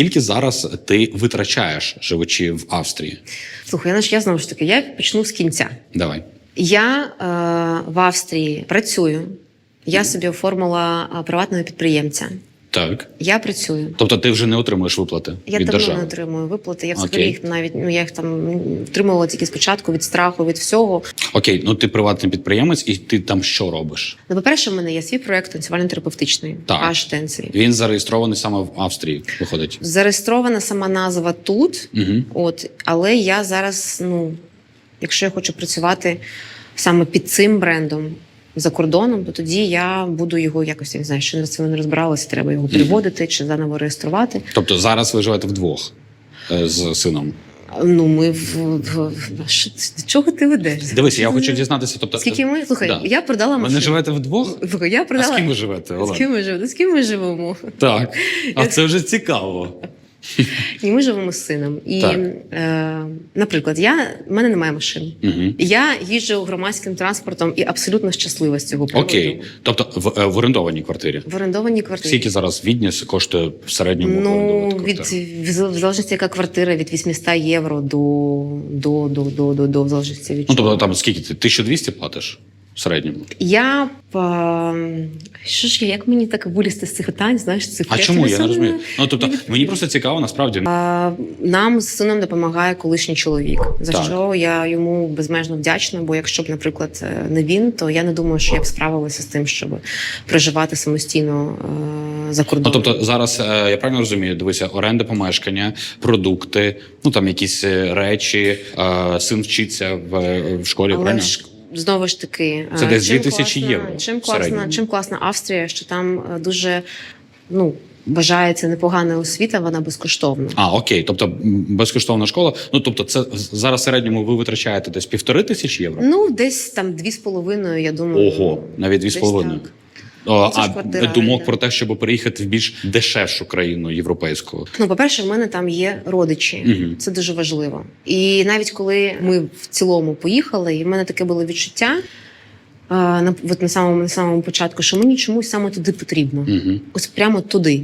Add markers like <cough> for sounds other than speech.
Скільки зараз ти витрачаєш, живучи в Австрії? Слухай, я, я знову ж таки, я почну з кінця. Давай. Я е, в Австрії працюю. Я собі оформила е, приватного підприємця. Так. Я працюю. Тобто ти вже не отримуєш виплати Я від давно держави? не отримую виплати. Я взагалі Окей. їх навіть ну я їх там отримувала тільки спочатку від страху, від всього. Окей, ну ти приватний підприємець, і ти там що робиш? Ну, по-перше, в мене є свій проект танцювально-терапевтичний Так. аж танці. Він зареєстрований саме в Австрії, виходить. Зареєстрована сама назва тут, Угу. от але я зараз, ну якщо я хочу працювати саме під цим брендом. За кордоном, то тоді я буду його якось я не знаю, що на це не розбиралася. Треба його переводити чи заново реєструвати. Тобто зараз ви живете вдвох е, з сином. Ну ми в, в, в чого ти ведеш? Дивися, я хочу дізнатися. Тобто, Скільки ми слухай, Да. я продала ви не живете вдвох? Я А продала з ким ви живете? з ким ми живемо? З ким ми живемо? Так. А це вже цікаво. <laughs> І ми живемо з сином. І, Так. е, наприклад, я в мене немає машини. Угу. Я їжджу громадським транспортом і абсолютно щаслива з цього приводу. Окей. Тобто в, е, в орендованій квартирі. В орендованій квартирі. Скільки зараз в Відні коштує в середньому Ну, від в в залежності, яка квартира, від 800 євро до, до, до, до, до, до в залежності від Ну, тобто там скільки ти? 1200 платиш в середньому? Я б, що ж я, як мені так вилізти з цих питань, знаєш, цих А чому? Я не розумію. Ну, тобто, мені просто цікаво, насправді. А, Нам з сином допомагає колишній чоловік, за Так. що я йому безмежно вдячна. Бо якщо б, наприклад, е, не він, то я не думаю, що я б справилася з тим, щоб проживати самостійно е, за Ну, кордоном. тобто зараз е, я правильно розумію, дивися, оренда помешкання, продукти, ну там якісь речі, син вчиться в, в школі, Але правильно? Знову ж таки, Це е, десь чим 2000 класна- євро Чим класна, чим класна Австрія, що там е, дуже ну Бажається непогана освіта, вона безкоштовна. А, окей, тобто безкоштовна школа. Ну тобто, це зараз в середньому ви витрачаєте десь півтори тисячі євро. Ну, десь там дві з половиною, я думаю. Ого, навіть дві з половиною. так. О, а квартира думок про те, щоб переїхати в більш дешевшу країну європейську. Ну, по-перше, в мене там є родичі. угу. Це дуже важливо. І навіть коли ми в цілому поїхали, і в мене таке було відчуття. На, от на самому на самому початку, що мені чомусь саме туди потрібно, Угу. ось прямо туди.